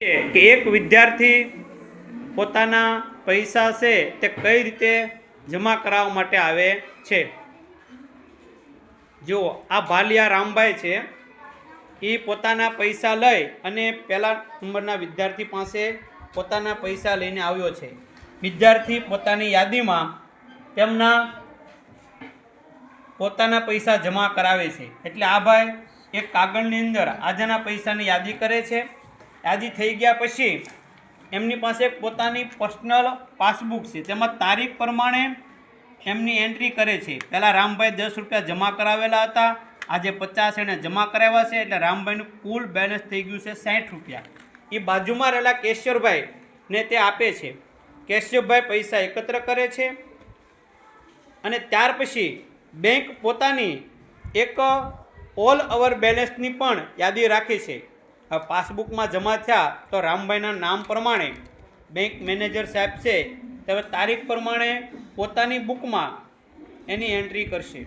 કે એક વિદ્યાર્થી પોતાના પૈસા છે તે કઈ રીતે જમા કરાવવા માટે આવે છે? જો આ ભાલિયા રામભાઈ છે એ પોતાના પૈસા લઈ અને પહેલા નંબરના વિદ્યાર્થી પાસે પોતાના પૈસા લઈને આવ્યો છે. વિદ્યાર્થી પોતાની યાદીમાં તેમના પોતાના પૈસા જમા કરાવે છે. એટલે આ ભાઈ એક કાગળની અંદર આજના પૈસાની યાદી કરે છે. યાદી થઈ ગયા પછી એમની પાસે પોતાની પર્સનલ પાસબુક છે. તેમાં તારીખ પ્રમાણે એમની એન્ટ્રી કરે છે. પહેલાં રામભાઈ દસ રૂપિયા જમા કરાવેલા હતા. આજે પચાસ એણે જમા કરાવ્યા છે એટલે રામભાઈનું કુલ બેલેન્સ થઈ ગયું છે સાઠ રૂપિયા. એ બાજુમાં રહેલા કેશવરભાઈ ને તે આપે છે. કેશવભાઈ પૈસા એકત્ર કરે છે અને ત્યાર પછી બેંક પોતાની એક ઓલ ઓવર બેલેન્સની પણ યાદી રાખે છે. પાસબુકમાં જમા થયા તો રામભાઈના નામ પ્રમાણે બેંક મેનેજર સાહેબ છે ત્યારે તારીખ પ્રમાણે પોતાની બુકમાં એની એન્ટ્રી કરશે.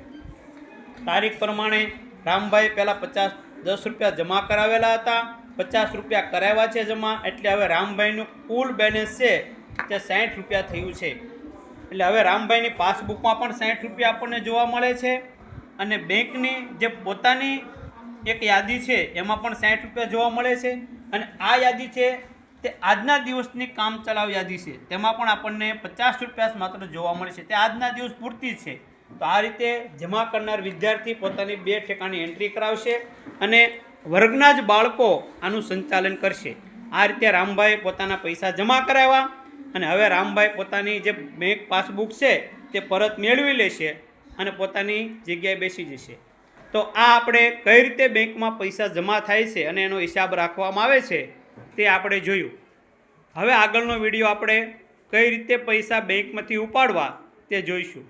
તારીખ પ્રમાણે રામભાઈ પહેલાં પચાસ, દસ રૂપિયા જમા કરાવેલા હતા, પચાસ રૂપિયા કરાવ્યા છે જમા, એટલે હવે રામભાઈનું કુલ બેલેન્સ છે તે સાઠ રૂપિયા થયું છે. એટલે હવે રામભાઈની પાસબુકમાં પણ સાઠ રૂપિયા આપણને જોવા મળે છે અને બેંકની જે પોતાની એક યાદી છે, એમાં પણ સાઠ રૂપિયા જોવા મળે છે. અને આ યાદી છે, તે આજના દિવસની કામ ચલાવ યાદી છે. તેમાં પણ આપણને પચાસ રૂપિયા માત્ર જોવા મળે છે. તે આજના દિવસ પૂરતી છે. તો આ રીતે જમા કરનાર વિદ્યાર્થી પોતાની બે ઠેકાની એન્ટ્રી કરાવશે અને વર્ગના જ બાળકો આનું સંચાલન કરશે. આ રીતે રામભાઈ પોતાના પૈસા જમા કરાવ્યા અને હવે રામભાઈ પોતાની જે બેંક પાસબુક છે, તે પરત મેળવી લેશે અને પોતાની જગ્યાએ બેસી જશે. તો આ આપણે કઈ રીતે બેંકમાં પૈસા જમા થાય છે અને એનો હિસાબ રાખવામાં આવે છે તે આપણે જોયું. હવે આગળનો વીડિયો આપણે કઈ રીતે પૈસા બેંકમાંથી ઉપાડવા તે જોઈશું.